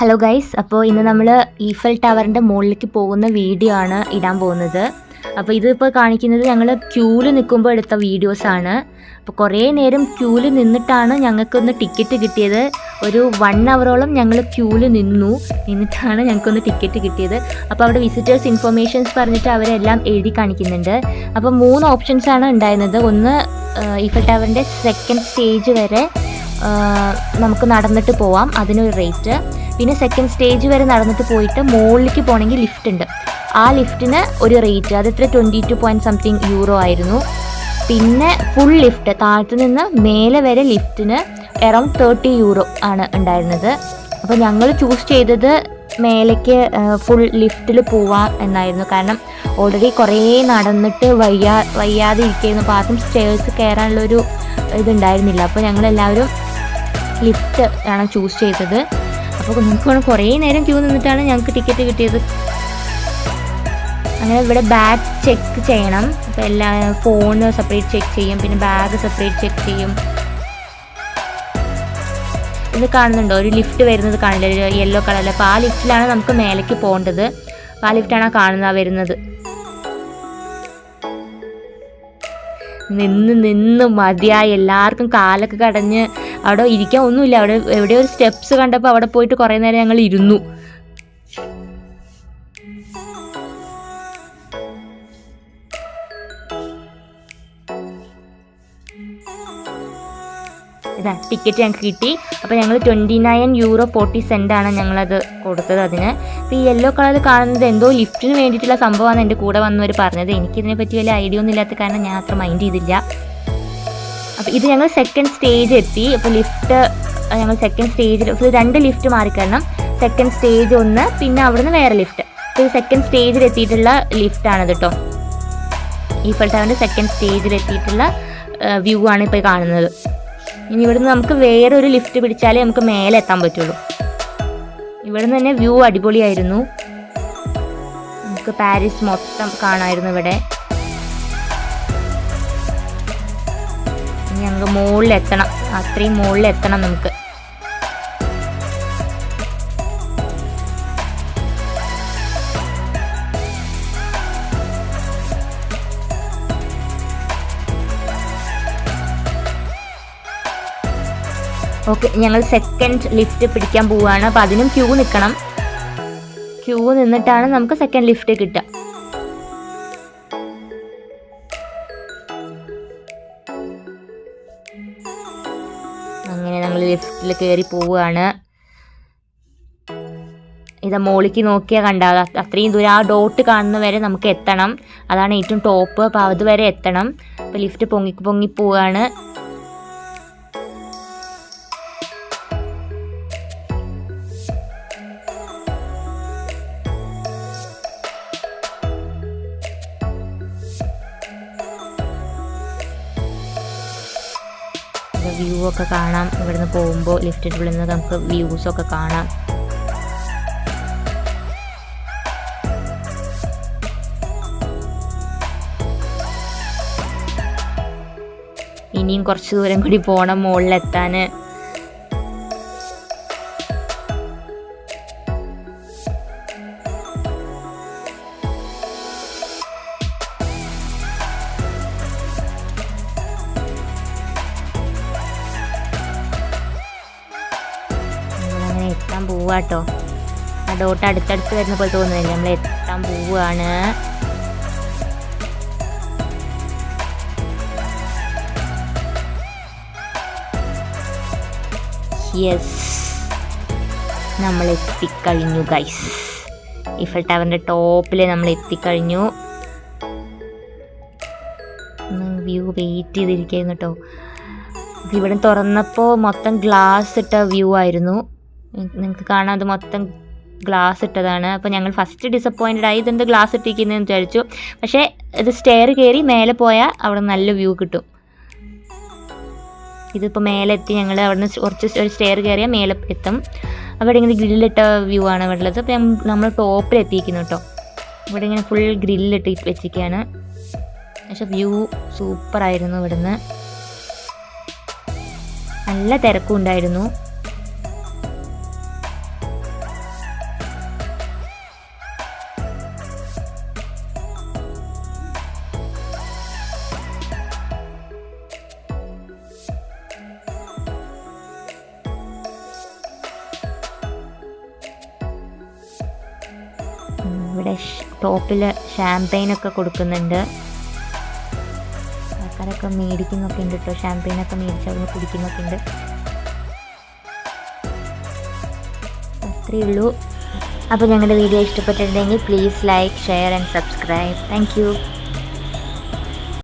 Hello guys അപ്പോൾ ഇന്ന് നമ്മൾ ഈഫൽ ടവറിന്റെ മുകളിലേക്ക് പോകുന്ന വീഡിയോ ആണ് ഇടാൻ പോകുന്നത്. അപ്പോൾ ഇതിപ്പോൾ കാണിക്കുന്നത് ഞങ്ങൾ ക്യൂൽ നിൽക്കുമ്പോൾ എടുത്ത വീഡിയോസാണ് അപ്പോൾ കുറേ നേരം ക്യൂവിൽ നിന്നിട്ടാണ് ഞങ്ങൾക്കൊന്ന് ടിക്കറ്റ് കിട്ടിയത്. ഒരു വൺ അവറോളം ഞങ്ങൾ ക്യൂൽ നിന്നു. നിന്നിട്ടാണ് ഞങ്ങൾക്കൊന്ന് ടിക്കറ്റ് കിട്ടിയത്. അപ്പോൾ അവിടെ വിസിറ്റേഴ്സ് ഇൻഫർമേഷൻസ് പറഞ്ഞിട്ട് അവരെല്ലാം എഴുതി കാണിക്കുന്നുണ്ട്. അപ്പോൾ മൂന്ന് ഓപ്ഷൻസ് ആണ് ഉണ്ടായിരുന്നത്. ഒന്ന് ഈഫൽ ടവറിന്റെ സെക്കൻഡ് സ്റ്റേജ് വരെ നമുക്ക് നടന്നിട്ട് പോവാം. അതിനൊരു റേറ്റ് പിന്നെ സെക്കൻഡ് സ്റ്റേജ് വരെ നടന്നിട്ട് പോയിട്ട് മുകളിലേക്ക് പോകണമെങ്കിൽ ലിഫ്റ്റ് ഉണ്ട്. ആ ലിഫ്റ്റിന് ഒരു റേറ്റ് അത് ഇത്ര twenty two point something euro ആയിരുന്നു. പിന്നെ ഫുൾ ലിഫ്റ്റ് താഴത്തു നിന്ന് മേലെ വരെ ലിഫ്റ്റിന് അറൗണ്ട് തേർട്ടി യൂറോ ആണ് ഉണ്ടായിരുന്നത്. അപ്പോൾ ഞങ്ങൾ ചൂസ് ചെയ്തത് മേലേക്ക് ഫുൾ ലിഫ്റ്റിൽ പോവാം എന്നായിരുന്നു. കാരണം ഓൾറെഡി കുറേ നടന്നിട്ട് വയ്യാ വയ്യാതെ ഇരിക്കുന്നു അപ്പോൾ ആർക്കും സ്റ്റേഴ്സ് കയറാനുള്ളൊരു ഇതുണ്ടായിരുന്നില്ല. അപ്പോൾ ഞങ്ങളെല്ലാവരും ലിഫ്റ്റ് ആണ് ചൂസ് ചെയ്തത്. അപ്പോൾ നമുക്ക് കുറേ നേരം ക്യൂ നിന്നിട്ടാണ് ഞങ്ങൾക്ക് ടിക്കറ്റ് കിട്ടിയത്. അങ്ങനെ ഇവിടെ ബാഗ് ചെക്ക് ചെയ്യണം. അപ്പോൾ എല്ലാ ഫോണ് സെപ്പറേറ്റ് ചെക്ക് ചെയ്യും. പിന്നെ ബാഗ് സെപ്പറേറ്റ് ചെക്ക് ചെയ്യും. ഇത് കാണുന്നുണ്ടോ? ഒരു ലിഫ്റ്റ് വരുന്നത് കാണില്ല. ഒരു യെല്ലോ കളറിൽ അപ്പോൾ ആ ലിഫ്റ്റിലാണ് നമുക്ക് മേലേക്ക് പോകേണ്ടത്. അപ്പോൾ ആ ലിഫ്റ്റാണ് ആ കാണുന്നത് വരുന്നത്. നിന്ന് നിന്ന് മതിയായി. എല്ലാവർക്കും കാലൊക്കെ കടഞ്ഞ് അവിടെ ഇരിക്കാൻ ഒന്നുമില്ല. അവിടെ എവിടെയോ ഒരു സ്റ്റെപ്സ് കണ്ടപ്പോൾ അവിടെ പോയിട്ട് കുറേ നേരം ഞങ്ങൾ ഇരുന്നു. ഇതാ ടിക്കറ്റ് ഞങ്ങൾക്ക് കിട്ടി. അപ്പോൾ ഞങ്ങൾ twenty nine euro forty cent ആണ് ഞങ്ങളത് കൊടുത്തത് അതിന്. അപ്പോൾ ഈ യെല്ലോ കളറിൽ കാണുന്നത് എന്തോ ലിഫ്റ്റിന് വേണ്ടിയിട്ടുള്ള സംഭവമാണ് എന്റെ കൂടെ വന്നവർ പറഞ്ഞത്. എനിക്കിതിനെ പറ്റി വലിയ ഐഡിയ ഒന്നും ഇല്ലാത്ത കാരണം ഞാൻ അത്ര മൈൻഡ് ചെയ്തില്ല. അപ്പോൾ ഇത് ഞങ്ങൾ സെക്കൻഡ് സ്റ്റേജ് എത്തി. അപ്പോൾ ലിഫ്റ്റ് ഞങ്ങൾ സെക്കൻഡ് സ്റ്റേജിൽ രണ്ട് ലിഫ്റ്റ് മാറിക്കരണം സെക്കൻഡ് സ്റ്റേജ് ഒന്ന് പിന്നെ അവിടുന്ന് വേറെ ലിഫ്റ്റ് അപ്പോൾ ഈ സെക്കൻഡ് സ്റ്റേജിൽ എത്തിയിട്ടുള്ള ലിഫ്റ്റാണ് കേട്ടോ ഈഫൽ ടവറിന്റെ സെക്കൻഡ് സ്റ്റേജിൽ എത്തിയിട്ടുള്ള വ്യൂ ആണ് ഇപ്പോൾ കാണുന്നത്. ഇനി ഇവിടുന്ന് നമുക്ക് വേറെ ഒരു ലിഫ്റ്റ് പിടിച്ചാലേ നമുക്ക് മേലെ എത്താൻ പറ്റുള്ളൂ. ഇവിടുന്ന് തന്നെ വ്യൂ അടിപൊളിയായിരുന്നു. നമുക്ക് പാരീസ് മൊത്തം കാണാമായിരുന്നു ഇവിടെ. ഞങ്ങൾക്ക് മുകളിൽ എത്തണം അത്രയും മുകളിൽ എത്തണം നമുക്ക്. ഓക്കെ ഞങ്ങൾ സെക്കൻഡ് ലിഫ്റ്റ് പിടിക്കാൻ പോവുകയാണ്. അപ്പോൾ അതിനും ക്യൂ നിൽക്കണം. ക്യൂ നിന്നിട്ടാണ് നമുക്ക് സെക്കൻഡ് ലിഫ്റ്റ് കിട്ടുക. ലിഫ്റ്റിൽ കയറി പോവുകയാണ് ഇത് മോളിക്ക് നോക്കിയാൽ കണ്ടാൽ അത്രയും ദൂരം ആ ഡോട്ട് കാണുന്ന വരെ നമുക്ക് എത്തണം. അതാണ് ഏറ്റവും ടോപ്പ് അപ്പോൾ അതുവരെ എത്തണം. അപ്പോൾ ലിഫ്റ്റ് പൊങ്ങി പൊങ്ങി പോവുകയാണ് വ്യൂ ഒക്കെ കാണാം. ഇവിടുന്ന് പോകുമ്പോൾ ലിഫ്റ്റ് നിന്ന് നമുക്ക് വ്യൂസ് ഒക്കെ കാണാം. ഇനിയും കുറച്ച് ദൂരം കൂടി പോകണം മുകളിലെത്താൻ എത്താൻ പോവാട്ടോ ആ ഡോട്ട് അടുത്തടുത്ത് വരുന്ന പോലെ തോന്നുന്നില്ല നമ്മൾ എത്താൻ പോവുകയാണ് യെസ് നമ്മൾ എത്തിക്കഴിഞ്ഞു ഗൈസ് ഇഫൽ ടവറിന്റെ ടോപ്പിൽ നമ്മൾ എത്തിക്കഴിഞ്ഞു. വ്യൂ വെയിറ്റ് ചെയ്തിരിക്കുന്നു കേട്ടോ ഇവിടെ തുറന്നപ്പോൾ മൊത്തം ഗ്ലാസ് ഇട്ട വ്യൂ ആയിരുന്നു. നിങ്ങൾക്ക് കാണാം അത് മൊത്തം ഗ്ലാസ് ഇട്ടതാണ്. അപ്പോൾ ഞങ്ങൾ ഫസ്റ്റ് ഡിസപ്പോയിന്റഡ് ആയി ഇതെന്ത് ഗ്ലാസ് ഇട്ടിരിക്കുന്നതെന്ന് വിചാരിച്ചു. പക്ഷേ ഇത് സ്റ്റെയർ കയറി മേലെ പോയാൽ അവിടെ നല്ല വ്യൂ കിട്ടും. ഇതിപ്പോൾ മേലെ എത്തി ഞങ്ങൾ അവിടെ നിന്ന് കുറച്ച് ഒരു സ്റ്റെയർ കയറിയാൽ മേലെ എത്തും. അവിടെ ഇങ്ങനെ ഗ്രില്ലിട്ട വ്യൂ ആണ് അവിടെ ഉള്ളത് അപ്പോൾ നമ്മൾ ടോപ്പിൽ എത്തിയിരിക്കുന്നു കേട്ടോ ഇവിടെ ഇങ്ങനെ ഫുൾ ഗ്രില്ലിട്ട് വെച്ചിരിക്കുകയാണ്. പക്ഷെ വ്യൂ സൂപ്പറായിരുന്നു ഇവിടുന്ന്. നല്ല തിരക്കും ഉണ്ടായിരുന്നു. ഇവിടെ ടോപ്പിൽ ഒക്കെ കൊടുക്കുന്നുണ്ട്. ആൾക്കാരൊക്കെ മേടിക്കുന്നൊക്കെ ഉണ്ട് കേട്ടോ ഷാമ്പെയിനൊക്കെ മേടിച്ച് അവിടെ കുടിക്കുന്നൊക്കെ ഉണ്ട്. അത്രയേ ഉള്ളൂ. അപ്പോൾ ഞങ്ങളുടെ വീഡിയോ ഇഷ്ടപ്പെട്ടിട്ടുണ്ടെങ്കിൽ please like share and subscribe thank